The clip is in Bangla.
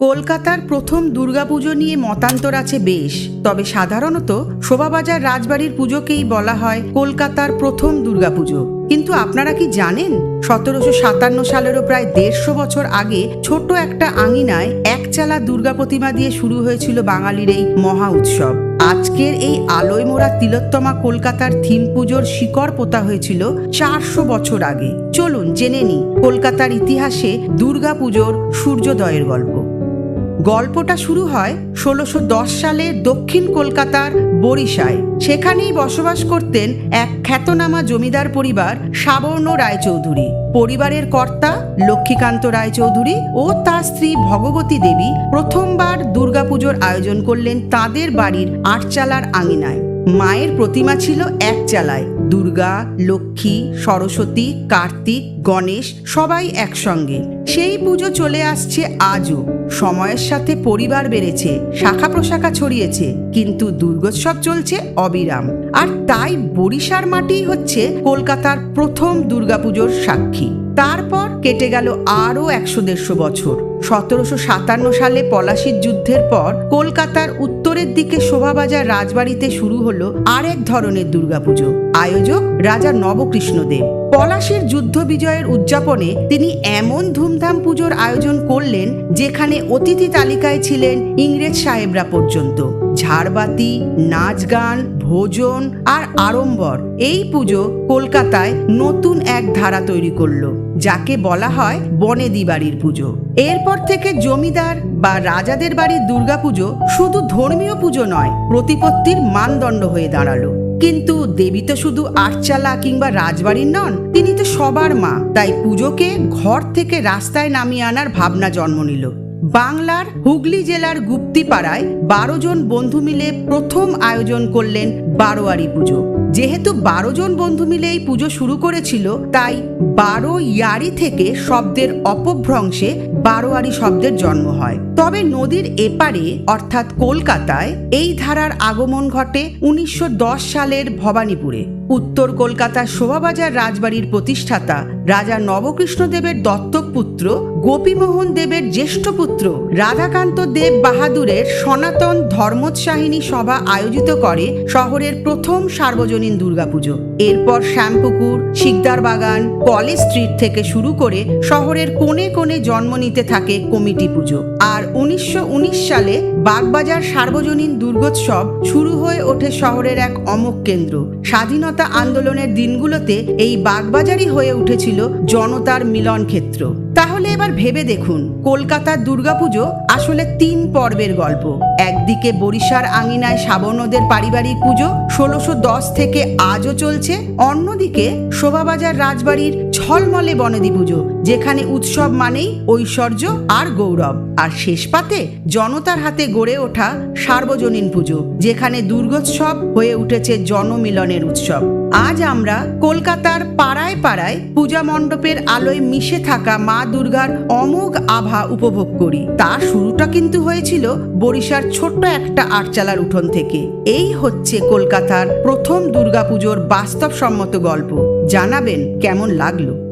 কলকাতার প্রথম দুর্গাপুজো নিয়ে মতান্তর আছে বেশ, তবে সাধারণত শোভাবাজার রাজবাড়ির পুজোকেই বলা হয় কলকাতার প্রথম দুর্গাপুজো। কিন্তু আপনারা কি জানেন? সতেরোশো সাতান্ন সালেরও প্রায় দেড়শো বছর আগে ছোট একটা আঙিনায় একচালা দুর্গা প্রতিমা দিয়ে শুরু হয়েছিল বাঙালির এই মহা উৎসব। আজকের এই আলোয় মোড়া তিলোত্তমা কলকাতার থিম পুজোর শিকড় পোতা হয়েছিল চারশো বছর আগে। চলুন জেনে নি কলকাতার ইতিহাসে দুর্গা পুজোর সূর্যোদয়ের গল্প। গল্পটা শুরু হয় ষোলোশো সালে দক্ষিণ কলকাতার বরিশায় সেখানেই বসবাস করতেন এক খ্যাতনামা জমিদার পরিবার সাবর্ণ রায়চৌধুরী। পরিবারের কর্তা লক্ষ্মীকান্ত রায়চৌধুরী ও তার স্ত্রী ভগবতী দেবী প্রথমবার দুর্গাপুজোর আয়োজন করলেন তাদের বাড়ির আটচালার আঙিনায়। মায়ের প্রতিমা ছিল এক চালায় দুর্গা, লক্ষ্মী, সরস্বতী, কার্তিক, গণেশ সবাই একসঙ্গে। সেই পুজো চলে আসছে আজও। সময়ের সাথে পরিবার বেড়েছে, শাখা প্রশাখা ছড়িয়েছে, কিন্তু দুর্গোৎসব চলছে অবিরাম। আর তাই বরিশার মাটি হচ্ছে কলকাতার প্রথম দুর্গাপুজোর সাক্ষী। তারপর কেটে গেল আরও একশো দেড়শো বছর। সতেরোশো সাতান্ন সালে পলাশির যুদ্ধের পর কলকাতার উত্তরের দিকে শোভাবাজার রাজবাড়িতে শুরু হলো আরেক ধরনের দুর্গাপুজো, আয়োজক রাজা নবকৃষ্ণদেব। পলাশির যুদ্ধ বিজয়ের উদযাপনে তিনি এমন ধুমধাম পুজোর আয়োজন করলেন যেখানে অতিথি তালিকায় ছিলেন ইংরেজ সাহেবরা পর্যন্ত। ঝাড়বাতি, নাচ গান, ভোজন আর আড়ম্বর, এই পুজো কলকাতায় নতুন এক ধারা তৈরি করল। যাকে বলা হয় বনেদি বাড়ির পুজো। এরপর থেকে জমিদার বা রাজাদের বাড়ির দুর্গাপুজো শুধু ধর্মীয় পুজো নয়, প্রতিপত্তির মানদণ্ড হয়ে দাঁড়াল। কিন্তু দেবী তো শুধু আটচালা কিংবা রাজবাড়ির নন, তিনি তো সবার মা, তাই পুজোকে ঘর থেকে রাস্তায় নামিয়ে আনার ভাবনা জন্ম নিল। বাংলার হুগলি জেলার গুপ্তিপাড়ায় বারো জন বন্ধু মিলে প্রথম আয়োজন করলেন বারোয়ারি পুজো। যেহেতু বারো জন বন্ধু মিলে এই পুজো শুরু করেছিল, তাই বারো ইয়ারি থেকে শব্দের অপভ্রংশে বারোয়ারি শব্দের জন্ম হয়। তবে নদীর এপারে, অর্থাৎ কলকাতায়, এই ধারার আগমন ঘটে উনিশশো দশ সালের ভবানীপুরে। উত্তর কলকাতার শোভাবাজার রাজবাড়ির প্রতিষ্ঠাতা রাজা নবকৃষ্ণদেবের দত্তক পুত্র, গোপীমোহন দেবের জ্যেষ্ঠ পুত্র, রাধাকান্ত দেব বাহাদুরের সনাতন ধর্মোৎসাহিনী সভা আয়োজিত করে শহরের প্রথম সার্বজনীন দুর্গাপুজো। এরপর শ্যামপুকুর, শিকদার বাগান কলেজ স্ট্রিট থেকে শুরু করে শহরের কোণে কোণে জন্ম নিতে থাকে কমিটি পুজো। আর উনিশশো উনিশ সালে বাগবাজার সার্বজনীন দুর্গোৎসব শুরু হয়ে ওঠে শহরের এক অমোক কেন্দ্র। স্বাধীনতা আন্দোলনের দিনগুলোতে এই বাগবাজারই হয়ে উঠেছিল জনতার মিলন ক্ষেত্র তাহলে এবার ভেবে দেখুন, কলকাতার দুর্গাপুজো আসলে তিন পর্বের গল্প। একদিকে বরিশার আঙিনায় সাবর্ণদের পারিবারিক পুজো, ষোলোশো দশ থেকে আজও চলছে। অন্যদিকে শোভাবাজার রাজবাড়ির ছলমলে বনেদি পুজো, যেখানে উৎসব মানেই ঐশ্বর্য আর গৌরব। আর শেষ পাতে জনতার হাতে গড়ে ওঠা সার্বজনীন পুজো, যেখানে দুর্গোৎসব হয়ে উঠেছে জনমিলনের উৎসব। আজ আমরা কলকাতার পাড়ায় পাড়ায় পূজা মণ্ডপের আলোয় মিশে থাকা মা দুর্গার অমোঘ আভা উপভোগ করি। তার শুরুটা কিন্তু হয়েছিল বরিশার ছোট্ট একটা আটচালার উঠোন থেকে। এই হচ্ছে কলকাতার প্রথম দুর্গাপুজোর বাস্তবসম্মত গল্প। জানাবেন কেমন লাগল?